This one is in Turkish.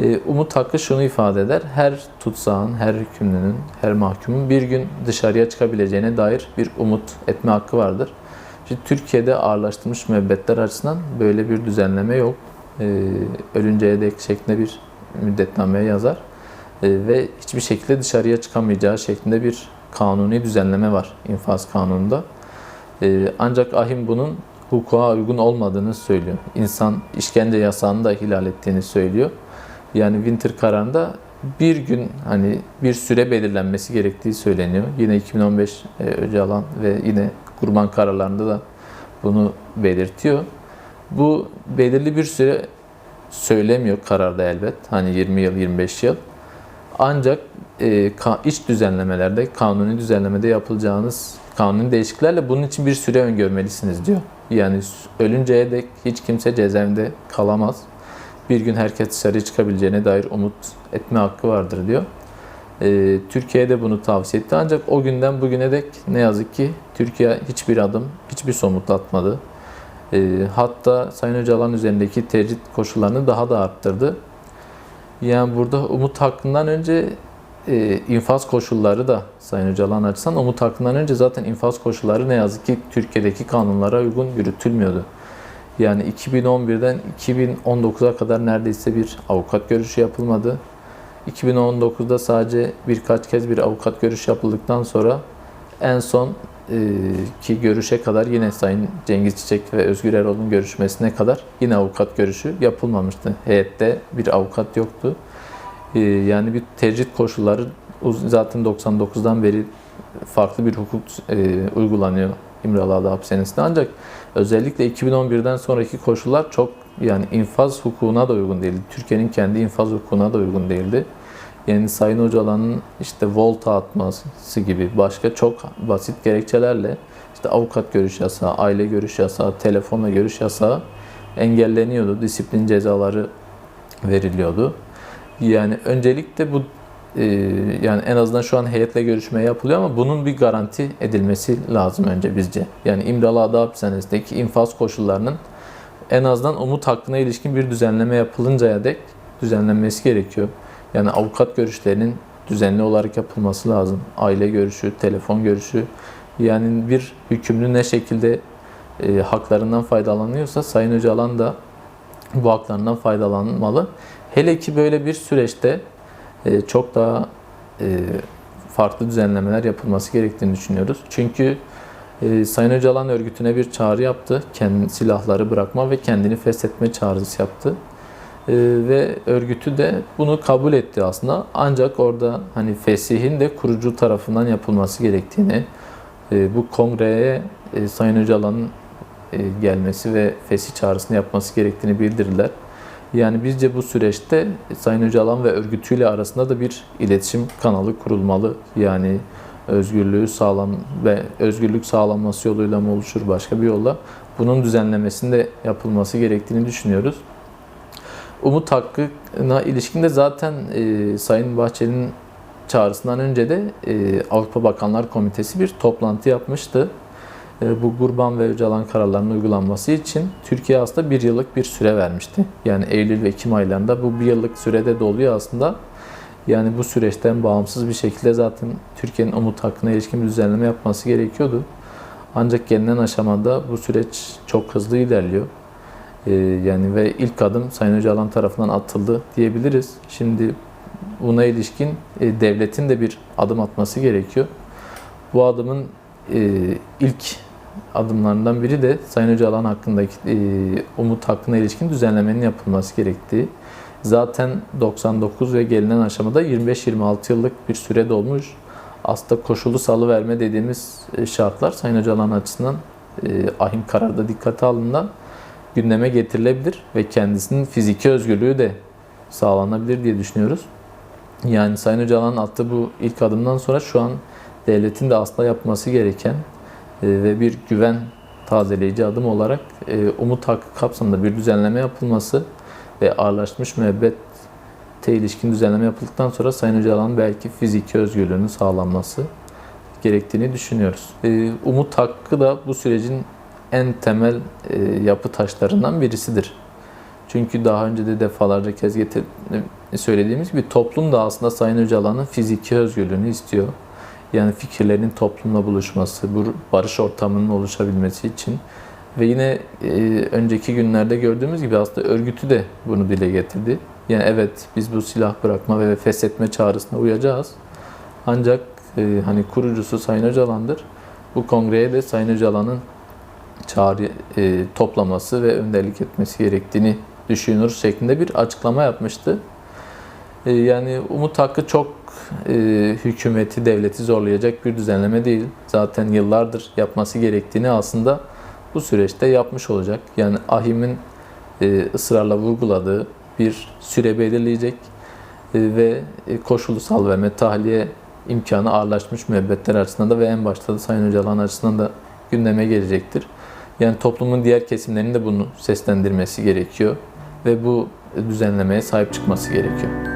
E, umut hakkı şunu ifade eder. Her tutsağın, her hükümlünün, her mahkumun bir gün dışarıya çıkabileceğine dair bir umut etme hakkı vardır. Şimdi Türkiye'de ağırlaştırılmış müebbetler açısından böyle bir düzenleme yok. E, ölünceye dek şeklinde bir müddetnameye yazar. E, ve hiçbir şekilde dışarıya çıkamayacağı şeklinde bir kanuni düzenleme var infaz kanununda. Ancak ahim bunun hukuka uygun olmadığını söylüyor. İnsan işkence yasağını da ihlal ettiğini söylüyor. Yani Winter kararında bir gün hani bir süre belirlenmesi gerektiği söyleniyor. Yine 2015 e, Öcalan ve yine kurban kararlarında da bunu belirtiyor. Bu belirli bir süre söylemiyor kararda elbet. Hani 20 yıl, 25 yıl. Ancak e, iç düzenlemelerde, kanuni düzenlemede yapılacağınız kanuni değişikliklerle bunun için bir süre öngörmelisiniz diyor. Yani ölünceye dek hiç kimse cezaevinde kalamaz. Bir gün herkes dışarı çıkabileceğine dair umut etme hakkı vardır diyor. E, Türkiye'de bunu tavsiye etti ancak o günden bugüne dek ne yazık ki Türkiye hiçbir adım, hiçbir somut atmadı. E, hatta Sayın Öcalan üzerindeki tecrit koşullarını daha da arttırdı. Yani burada umut hakkından önce e, infaz koşulları da Sayın Öcalan açısından umut hakkından önce zaten infaz koşulları ne yazık ki Türkiye'deki kanunlara uygun yürütülmüyordu. Yani 2011'den 2019'a kadar neredeyse bir avukat görüşü yapılmadı. 2019'da sadece birkaç kez bir avukat görüşü yapıldıktan sonra en son e, ki görüşe kadar yine Sayın Cengiz Çiçek ve Özgür Erol'un görüşmesine kadar yine avukat görüşü yapılmamıştı. Heyette bir avukat yoktu. E, yani bir tecrit koşulları zaten 99'dan beri farklı bir hukuk e, uygulanıyor İmralıada hapishanesinde. Ancak özellikle 2011'den sonraki koşullar çok yani infaz hukukuna da uygun değildi. Türkiye'nin kendi infaz hukukuna da uygun değildi. Yani Sayın Öcalan'ın işte volta atması gibi başka çok basit gerekçelerle işte avukat görüş yasağı, aile görüş yasağı, telefonla görüş yasağı engelleniyordu. Disiplin cezaları veriliyordu. Yani öncelikle bu yani en azından şu an heyetle görüşme yapılıyor ama bunun bir garanti edilmesi lazım önce bizce. Yani İmralı Ada Hapishanesi'ndeki infaz koşullarının en azından umut hakkına ilişkin bir düzenleme yapılıncaya dek düzenlenmesi gerekiyor. Yani avukat görüşlerinin düzenli olarak yapılması lazım. Aile görüşü, telefon görüşü. Yani bir hükümlü ne şekilde e, haklarından faydalanıyorsa Sayın Öcalan da bu haklarından faydalanmalı. Hele ki böyle bir süreçte e, çok daha e, farklı düzenlemeler yapılması gerektiğini düşünüyoruz. Çünkü e, Sayın Öcalan örgütüne bir çağrı yaptı. Kendi silahları bırakma ve kendini feshetme çağrısı yaptı. E, ve örgütü de bunu kabul etti aslında. Ancak orada hani fesihin de kurucu tarafından yapılması gerektiğini, bu kongreye e, Sayın Öcalan'ın gelmesi ve fesih çağrısını yapması gerektiğini bildirdiler. Yani bizce bu süreçte Sayın Öcalan ve örgütüyle arasında da bir iletişim kanalı kurulmalı. Yani özgürlüğü sağlam ve özgürlük sağlanması yoluyla mı oluşur başka bir yolla bunun düzenlemesinde yapılması gerektiğini düşünüyoruz. Umut hakkına ilişkin de zaten e, Sayın Bahçeli'nin çağrısından önce de e, Avrupa Bakanlar Komitesi bir toplantı yapmıştı. E, bu Kurban ve Öcalan kararlarının uygulanması için Türkiye aslında bir yıllık bir süre vermişti. Yani Eylül ve Ekim aylarında bu bir yıllık sürede doluyor aslında. Yani bu süreçten bağımsız bir şekilde zaten Türkiye'nin umut hakkına ilişkin bir düzenleme yapması gerekiyordu. Ancak gelinen aşamada bu süreç çok hızlı ilerliyor. Ee, yani ve ilk adım Sayın Öcalan tarafından atıldı diyebiliriz. Şimdi buna ilişkin e, devletin de bir adım atması gerekiyor. Bu adımın e, ilk adımlarından biri de Sayın Öcalan hakkındaki e, umut hakkına ilişkin düzenlemenin yapılması gerektiği. Zaten 99 ve gelinen aşamada 25-26 yıllık bir süre dolmuş. Aslında koşulu salıverme dediğimiz e, şartlar Sayın Öcalan açısından e, ahim kararda dikkate alındığında gündeme getirilebilir ve kendisinin fiziki özgürlüğü de sağlanabilir diye düşünüyoruz. Yani Sayın Öcalan'ın attığı bu ilk adımdan sonra şu an devletin de asla yapması gereken ve bir güven tazeleyici adım olarak e, umut hakkı kapsamında bir düzenleme yapılması ve ağırlaşmış müebbete ilişkin düzenleme yapıldıktan sonra Sayın Öcalan'ın belki fiziki özgürlüğünün sağlanması gerektiğini düşünüyoruz. E, umut hakkı da bu sürecin en temel e, yapı taşlarından birisidir. Çünkü daha önce de defalarca kez getir, söylediğimiz gibi toplum da aslında Sayın Öcalan'ın fiziki özgürlüğünü istiyor. Yani fikirlerin toplumla buluşması, bu barış ortamının oluşabilmesi için ve yine e, önceki günlerde gördüğümüz gibi aslında örgütü de bunu dile getirdi. Yani evet biz bu silah bırakma ve feshetme çağrısına uyacağız. Ancak e, hani kurucusu Sayın Öcalan'dır. Bu kongreye de Sayın Öcalan'ın çağrı e, toplaması ve önderlik etmesi gerektiğini düşünüyoruz şeklinde bir açıklama yapmıştı. E, yani Umut Hakkı çok e, hükümeti, devleti zorlayacak bir düzenleme değil. Zaten yıllardır yapması gerektiğini aslında bu süreçte yapmış olacak. Yani AHİM'in e, ısrarla vurguladığı bir süre belirleyecek e, ve e, koşulusal verme, tahliye imkanı ağırlaşmış müebbetler açısından da ve en başta da Sayın Öcalan açısından da gündeme gelecektir. Yani toplumun diğer kesimlerinin de bunu seslendirmesi gerekiyor ve bu düzenlemeye sahip çıkması gerekiyor.